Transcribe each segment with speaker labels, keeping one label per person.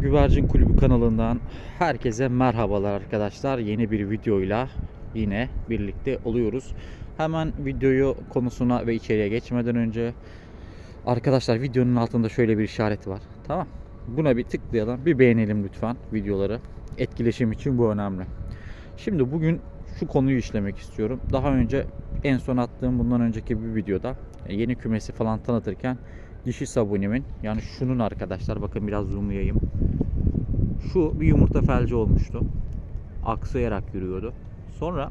Speaker 1: Güvercin Kulübü kanalından herkese merhabalar arkadaşlar. Yeni bir videoyla yine birlikte oluyoruz. Hemen videoyu konusuna ve içeriye geçmeden önce arkadaşlar videonun altında şöyle bir işaret var. Tamam. Buna bir tıklayalım. Bir beğenelim lütfen videoları. Etkileşim için bu önemli. Şimdi bugün şu konuyu işlemek istiyorum. Daha önce en son attığım bundan önceki bir videoda e, yeni kümesi falan tanıtırken dişi sabunimin yani şunun arkadaşlar bakın biraz zoomlayayım. Şu bir yumurta felci olmuştu. Aksayarak yürüyordu. Sonra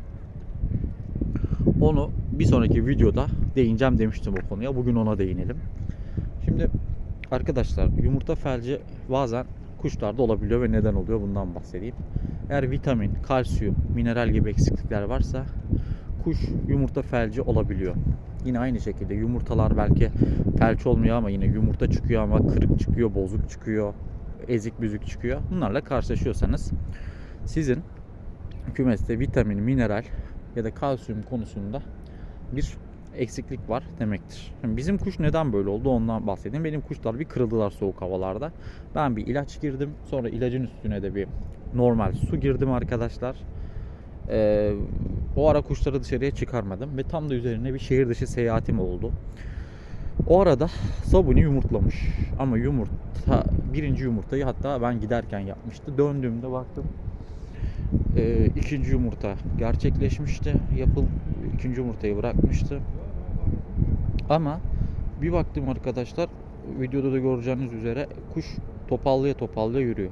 Speaker 1: onu bir sonraki videoda değineceğim demiştim o konuya. Bugün ona değinelim. Şimdi arkadaşlar yumurta felci bazen kuşlarda olabiliyor ve neden oluyor bundan bahsedeyim. Eğer vitamin, kalsiyum, mineral gibi eksiklikler varsa kuş yumurta felci olabiliyor. Yine aynı şekilde yumurtalar belki felç olmuyor ama yine yumurta çıkıyor ama kırık çıkıyor, bozuk çıkıyor, ezik büzük çıkıyor. Bunlarla karşılaşıyorsanız sizin kümeste vitamin, mineral ya da kalsiyum konusunda bir eksiklik var demektir. Şimdi bizim kuş neden böyle oldu ondan bahsedeyim. Benim kuşlar bir kırıldılar soğuk havalarda. Ben bir ilaç girdim. Sonra ilacın üstüne de bir normal su girdim arkadaşlar. Ee, o ara kuşları dışarıya çıkarmadım ve tam da üzerine bir şehir dışı seyahatim oldu. O arada sabuni yumurtlamış. Ama yumurta, birinci yumurtayı hatta ben giderken yapmıştı. Döndüğümde baktım e, ikinci yumurta gerçekleşmişti. Yapıl ikinci yumurtayı bırakmıştı. Ama bir baktım arkadaşlar videoda da göreceğiniz üzere kuş topallaya topallaya yürüyor.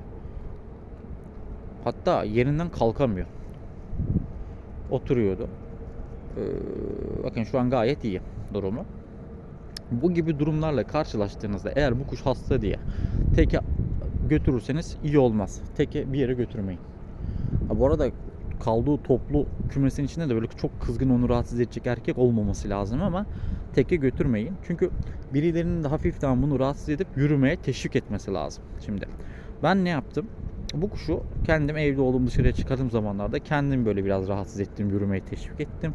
Speaker 1: Hatta yerinden kalkamıyor. Oturuyordu. Ee, bakın şu an gayet iyi durumu. Bu gibi durumlarla karşılaştığınızda eğer bu kuş hasta diye teke götürürseniz iyi olmaz. Teke bir yere götürmeyin. Ha, bu arada kaldığı toplu kümesin içinde de böyle çok kızgın onu rahatsız edecek erkek olmaması lazım ama teke götürmeyin. Çünkü birilerinin de hafiften bunu rahatsız edip yürümeye teşvik etmesi lazım. Şimdi ben ne yaptım? Bu kuşu kendim evde olduğum dışarıya çıkardığım zamanlarda kendim böyle biraz rahatsız ettim, yürümeye teşvik ettim.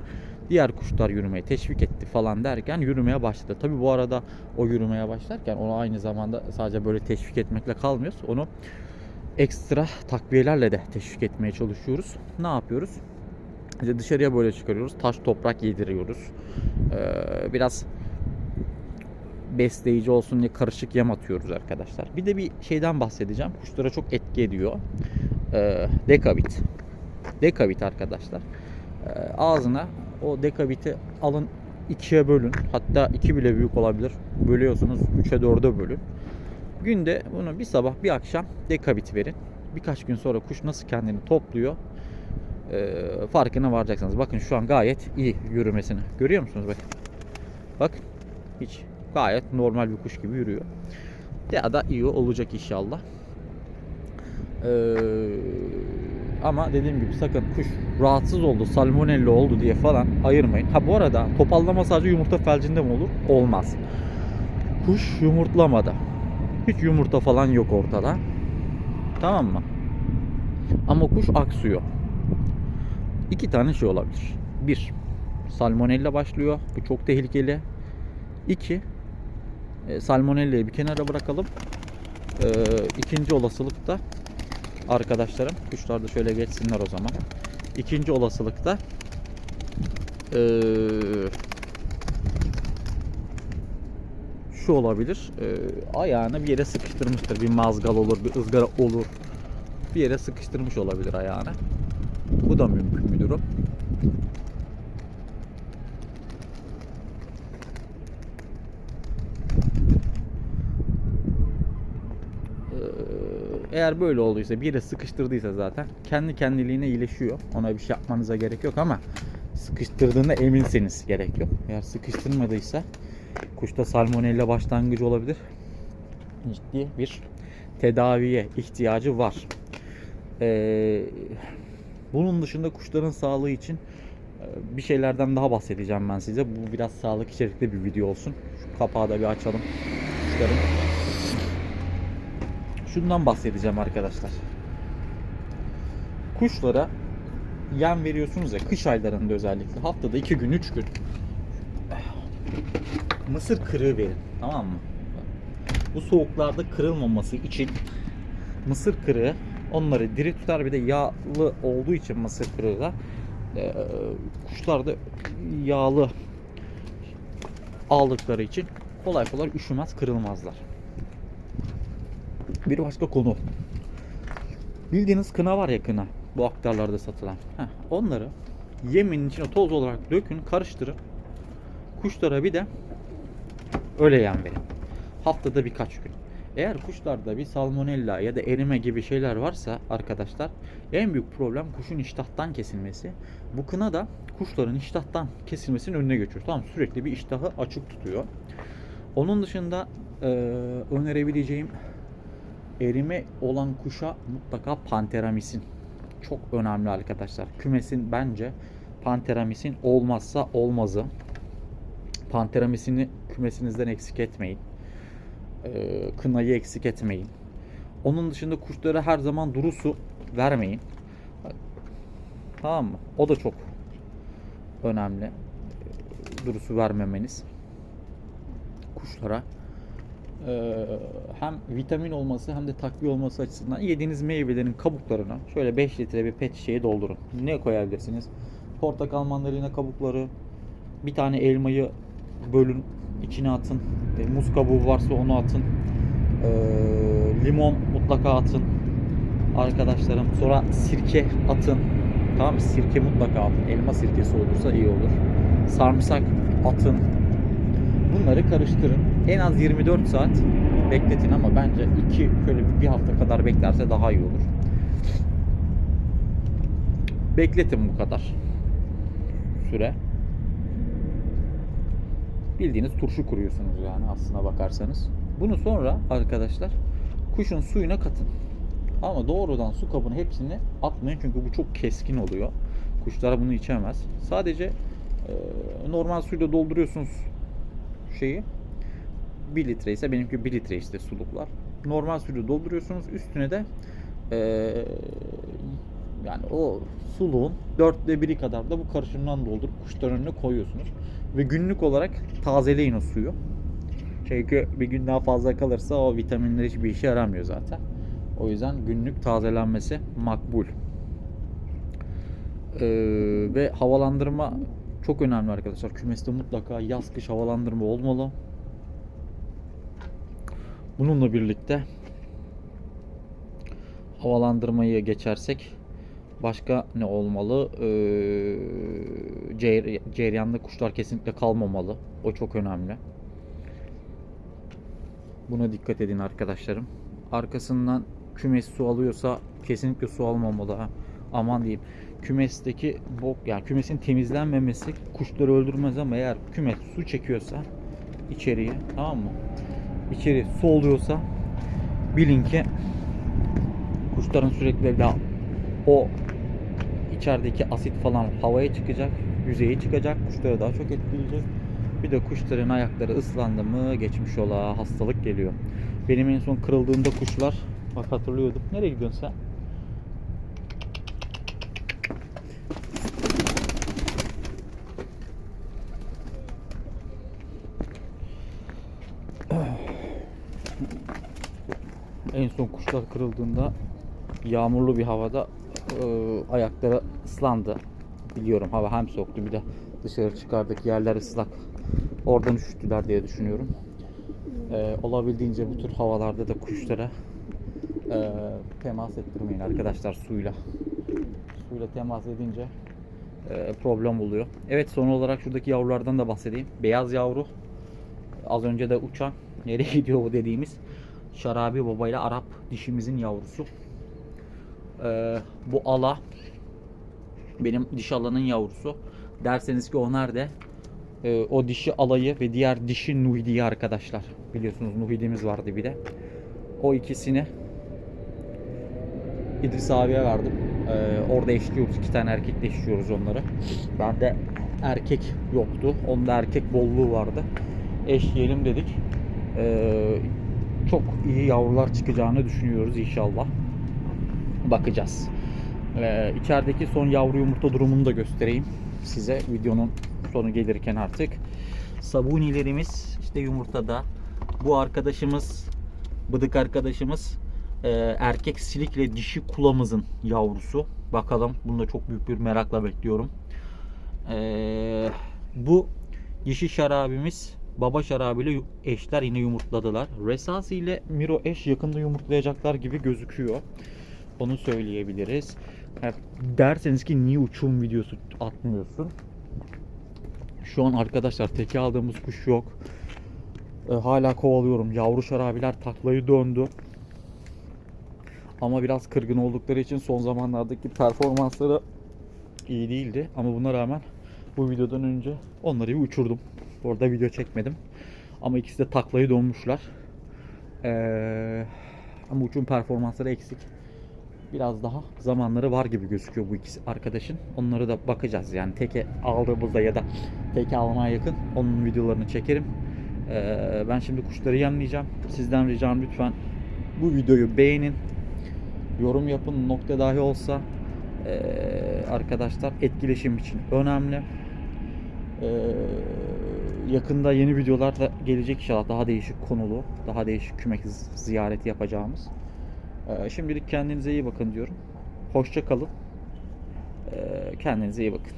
Speaker 1: Diğer kuşlar yürümeye teşvik etti falan derken yürümeye başladı. Tabi bu arada o yürümeye başlarken onu aynı zamanda sadece böyle teşvik etmekle kalmıyoruz. Onu ekstra takviyelerle de teşvik etmeye çalışıyoruz. Ne yapıyoruz? İşte dışarıya böyle çıkarıyoruz. Taş toprak yediriyoruz. Ee, biraz besleyici olsun diye karışık yem atıyoruz arkadaşlar. Bir de bir şeyden bahsedeceğim. Kuşlara çok etki ediyor. Ee, dekabit. Dekabit arkadaşlar. Ee, ağzına o dekabiti alın ikiye bölün. Hatta iki bile büyük olabilir. Bölüyorsunuz. Üçe dörde bölün. Günde bunu bir sabah bir akşam dekabit verin. Birkaç gün sonra kuş nasıl kendini topluyor e, farkına varacaksınız. Bakın şu an gayet iyi yürümesini. Görüyor musunuz? Bakın. Bak hiç gayet normal bir kuş gibi yürüyor. Ya da iyi olacak inşallah. Ee, ama dediğim gibi sakın kuş rahatsız oldu, salmonella oldu diye falan ayırmayın. Ha bu arada topallama sadece yumurta felcinde mi olur? Olmaz. Kuş yumurtlamada. Hiç yumurta falan yok ortada. Tamam mı? Ama kuş aksıyor. İki tane şey olabilir. Bir, salmonella başlıyor. Bu çok tehlikeli. İki, e, salmonella'yı bir kenara bırakalım. E, ikinci olasılıkta arkadaşlarım, kuşlar da şöyle geçsinler o zaman. İkinci olasılıkta e, şu olabilir. E, ayağını bir yere sıkıştırmıştır. Bir mazgal olur, bir ızgara olur. Bir yere sıkıştırmış olabilir ayağını. Bu da mümkün bir durum. Eğer böyle olduysa bir yere sıkıştırdıysa zaten kendi kendiliğine iyileşiyor. Ona bir şey yapmanıza gerek yok ama sıkıştırdığında eminseniz gerek yok. Eğer sıkıştırmadıysa kuşta salmonella başlangıcı olabilir. Ciddi bir tedaviye ihtiyacı var. Ee, bunun dışında kuşların sağlığı için e, bir şeylerden daha bahsedeceğim ben size. Bu biraz sağlık içerikli bir video olsun. Şu kapağı da bir açalım. Kuşların. Şundan bahsedeceğim arkadaşlar. Kuşlara yem veriyorsunuz ya kış aylarında özellikle haftada 2 gün 3 gün mısır kırığı verin tamam mı? Bu soğuklarda kırılmaması için mısır kırığı onları diri tutar. Bir de yağlı olduğu için mısır kırığı da e, kuşlar da yağlı aldıkları için kolay kolay üşümez, kırılmazlar. Bir başka konu. Bildiğiniz kına var ya kına. Bu aktarlarda satılan. Heh, onları yemin içine toz olarak dökün, karıştırın. Kuşlara bir de öyle yem verin. Haftada birkaç gün. Eğer kuşlarda bir salmonella ya da erime gibi şeyler varsa arkadaşlar en büyük problem kuşun iştahtan kesilmesi. Bu kına da kuşların iştahtan kesilmesinin önüne geçiyor. Tamam sürekli bir iştahı açık tutuyor. Onun dışında e, önerebileceğim erime olan kuşa mutlaka panteramisin. Çok önemli arkadaşlar. Kümesin bence panteramisin olmazsa olmazı. Panteramisini kümesinizden eksik etmeyin. Ee, kınayı eksik etmeyin. Onun dışında kuşlara her zaman duru su vermeyin. Tamam mı? O da çok önemli. Ee, Duru su vermemeniz kuşlara. Ee, hem vitamin olması hem de takviye olması açısından yediğiniz meyvelerin kabuklarını şöyle 5 litre bir pet şişeye doldurun. Ne koyabilirsiniz? Portakal mandalina kabukları, bir tane elmayı bölün, içine atın. E, muz kabuğu varsa onu atın. Ee, limon mutlaka atın. Arkadaşlarım sonra sirke atın. Tamam? Sirke mutlaka atın. Elma sirkesi olursa iyi olur. Sarımsak atın. Bunları karıştırın. En az 24 saat bekletin ama bence 2 şöyle bir hafta kadar beklerse daha iyi olur. Bekletin bu kadar süre. Bildiğiniz turşu kuruyorsunuz yani aslına bakarsanız. Bunu sonra arkadaşlar kuşun suyuna katın. Ama doğrudan su kabını hepsini atmayın çünkü bu çok keskin oluyor. Kuşlar bunu içemez. Sadece e, normal suyla dolduruyorsunuz şeyi. 1 litre ise benimki 1 litre işte suluklar. Normal suyla dolduruyorsunuz. Üstüne de e, yani o suluğun dörtte biri kadar da bu karışımdan doldurup kuşların önüne koyuyorsunuz. Ve günlük olarak tazeleyin o suyu. Çünkü bir gün daha fazla kalırsa o vitaminler hiçbir işe yaramıyor zaten. O yüzden günlük tazelenmesi makbul. Ee, ve havalandırma çok önemli arkadaşlar. Kümeste mutlaka yaz kış havalandırma olmalı. Bununla birlikte havalandırmayı geçersek başka ne olmalı? Ee, ceryanda kuşlar kesinlikle kalmamalı. O çok önemli. Buna dikkat edin arkadaşlarım. Arkasından kümes su alıyorsa kesinlikle su almamalı. Ha. Aman diyeyim. Kümesteki bok yani kümesin temizlenmemesi kuşları öldürmez ama eğer kümes su çekiyorsa içeriye tamam mı? İçeri su oluyorsa bilin ki kuşların sürekli la- o içerideki asit falan havaya çıkacak, yüzeye çıkacak, kuşları daha çok etkileyecek. Bir de kuşların ayakları ıslandı mı geçmiş ola hastalık geliyor. Benim en son kırıldığında kuşlar bak hatırlıyordum. Nereye gidiyorsun sen? En son kuşlar kırıldığında yağmurlu bir havada e, ayakları ıslandı. Biliyorum hava hem soğuktu bir de dışarı çıkardık yerler ıslak. Oradan üşüttüler diye düşünüyorum. E, olabildiğince bu tür havalarda da kuşlara e, temas ettirmeyin arkadaşlar suyla. Suyla temas edince e, problem oluyor. Evet son olarak şuradaki yavrulardan da bahsedeyim. Beyaz yavru az önce de uçan nereye gidiyor bu dediğimiz Şarabi Baba ile Arap dişimizin yavrusu. Ee, bu ala benim diş alanın yavrusu. Derseniz ki o nerede? Ee, o dişi alayı ve diğer dişi Nuhidi'yi arkadaşlar. Biliyorsunuz Nuhidi'miz vardı bir de. O ikisini İdris abiye verdim. Ee, orada eşliyoruz. iki tane erkekle eşliyoruz onları. Bende erkek yoktu. Onda erkek bolluğu vardı. Eşleyelim dedik. Ee, çok iyi yavrular çıkacağını düşünüyoruz inşallah. Bakacağız. Ee, içerideki son yavru yumurta durumunu da göstereyim size videonun sonu gelirken artık. Sabunilerimiz işte yumurtada. Bu arkadaşımız, bıdık arkadaşımız e, erkek silikle dişi kulamızın yavrusu. Bakalım bunu da çok büyük bir merakla bekliyorum. E, bu dişi şarabimiz baba yu- eşler yine yumurtladılar. Resasi ile Miro eş yakında yumurtlayacaklar gibi gözüküyor. Onu söyleyebiliriz. Derseniz ki niye uçum videosu atmıyorsun? Şu an arkadaşlar teke aldığımız kuş yok. E, hala kovalıyorum. Yavru şarabiler taklayı döndü. Ama biraz kırgın oldukları için son zamanlardaki performansları iyi değildi. Ama buna rağmen bu videodan önce onları bir uçurdum. Orada video çekmedim. Ama ikisi de taklayı dönmüşler. Ee, ama uçum performansları eksik. Biraz daha zamanları var gibi gözüküyor bu ikisi arkadaşın. Onları da bakacağız. Yani teke aldığımızda ya da teke almaya yakın onun videolarını çekerim. Ee, ben şimdi kuşları yemleyeceğim. Sizden ricam lütfen bu videoyu beğenin. Yorum yapın. Nokta dahi olsa ee, arkadaşlar etkileşim için önemli. Ee, yakında yeni videolar da gelecek inşallah. Daha değişik konulu, daha değişik kümek ziyareti yapacağımız. Ee, şimdilik kendinize iyi bakın diyorum. Hoşça kalın. Ee, kendinize iyi bakın.